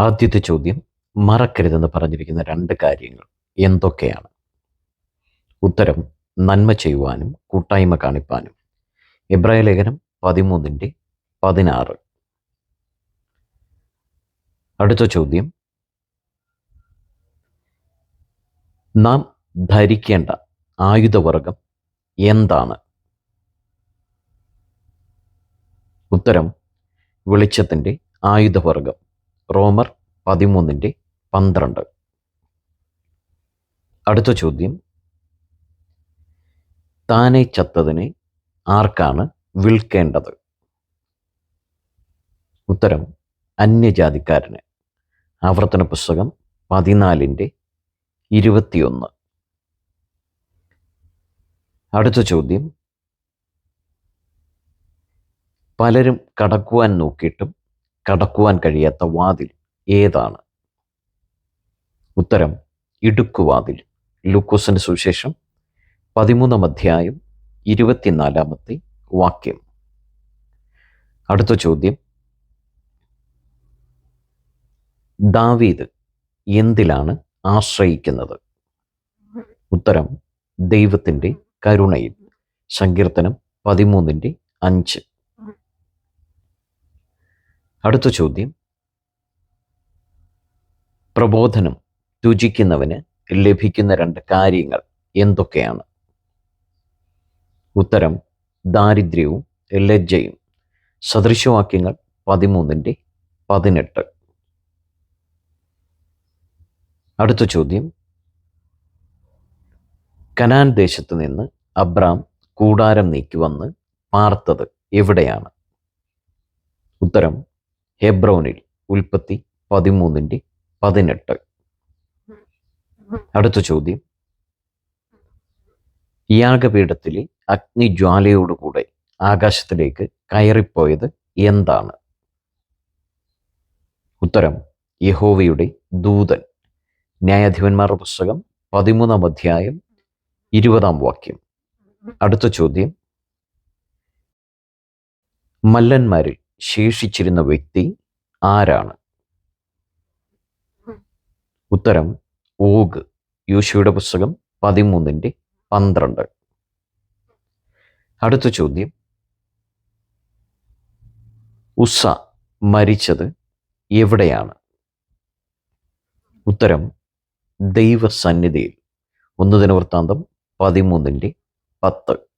ആദ്യത്തെ ചോദ്യം മറക്കരുതെന്ന് പറഞ്ഞിരിക്കുന്ന രണ്ട് കാര്യങ്ങൾ എന്തൊക്കെയാണ്? ഉത്തരം നന്മ ചെയ്യുവാനും കൂട്ടായ്മ കാണിപ്പാനും. ഇബ്രാഹിം ലേഖനം പതിമൂന്നിന്റെ പതിനാറ്. അടുത്ത ചോദ്യം. നാം ധരിക്കേണ്ട ആയുധവർഗം എന്താണ്? ഉത്തരം വെളിച്ചത്തിന്റെ ആയുധവർഗം. റോമർ പതിമൂന്നിന്റെ പന്ത്രണ്ട്. അടുത്ത ചോദ്യം. താനെ ചത്തതിനെ ആർക്കാണ് വിൽക്കേണ്ടത്? ഉത്തരം അന്യജാതിക്കാരന്. ആവർത്തന പുസ്തകം പതിനാലിന്റെ ഇരുപത്തിയൊന്ന്. അടുത്ത ചോദ്യം. പലരും കടക്കുവാൻ നോക്കിയിട്ടും കടക്കുവാൻ കഴിയാത്ത വാതിൽ ഏതാണ്? ഉത്തരം ഇടുക്കുവാതിൽ. ലൂക്കോസിന് സുശേഷം പതിമൂന്നാം അധ്യായം ഇരുപത്തിനാലാമത്തെ വാക്യം. അടുത്ത ചോദ്യം. ദാവീദ് എന്തിലാണ് ആശ്രയിക്കുന്നത്? ഉത്തരം ദൈവത്തിന്റെ കരുണയിൽ. സങ്കീർത്തനം പതിമൂന്നിന്റെ അഞ്ച്. അടുത്ത ചോദ്യം. പ്രബോധനം രുചിക്കുന്നവന് ലഭിക്കുന്ന രണ്ട് കാര്യങ്ങൾ എന്തൊക്കെയാണ്? ഉത്തരം ദാരിദ്ര്യവും ലജ്ജയും. സദൃശവാക്യങ്ങൾ പതിമൂന്നിന്റെ പതിനെട്ട്. അടുത്ത ചോദ്യം. കനാൻ ദേശത്ത് നിന്ന് അബ്രാം കൂടാരം നീക്കി വന്ന് പാർത്തത് എവിടെയാണ്? ഉത്തരം ഹെബ്രോനിൽ ഉൽപ്പത്തി പതിമൂന്നിന്റെ പതിനെട്ട്. അടുത്ത ചോദ്യം. യാഗപീഠത്തിലെ അഗ്നിജ്വാലയോടുകൂടെ ആകാശത്തിലേക്ക് കയറിപ്പോയത് എന്താണ്? ഉത്തരം യഹോവയുടെ ദൂതൻ. ന്യായാധിപന്മാരുടെ പുസ്തകം പതിമൂന്നാം അധ്യായം ഇരുപതാം വാക്യം. അടുത്ത ചോദ്യം. മല്ലന്മാരിൽ ശേഷിച്ചിരുന്ന വ്യക്തി ആരാണ്? ഉത്തരം ഓഗ് യോശുവയുടെ പുസ്തകം പതിമൂന്നിന്റെ പന്ത്രണ്ട്. അടുത്ത ചോദ്യം. ഉസ മരിച്ചത് എവിടെയാണ്? ഉത്തരം ദൈവസന്നിധിയിൽ. ഒന്ന് ദിനവൃത്താന്തം പതിമൂന്നിന്റെ പത്ത്.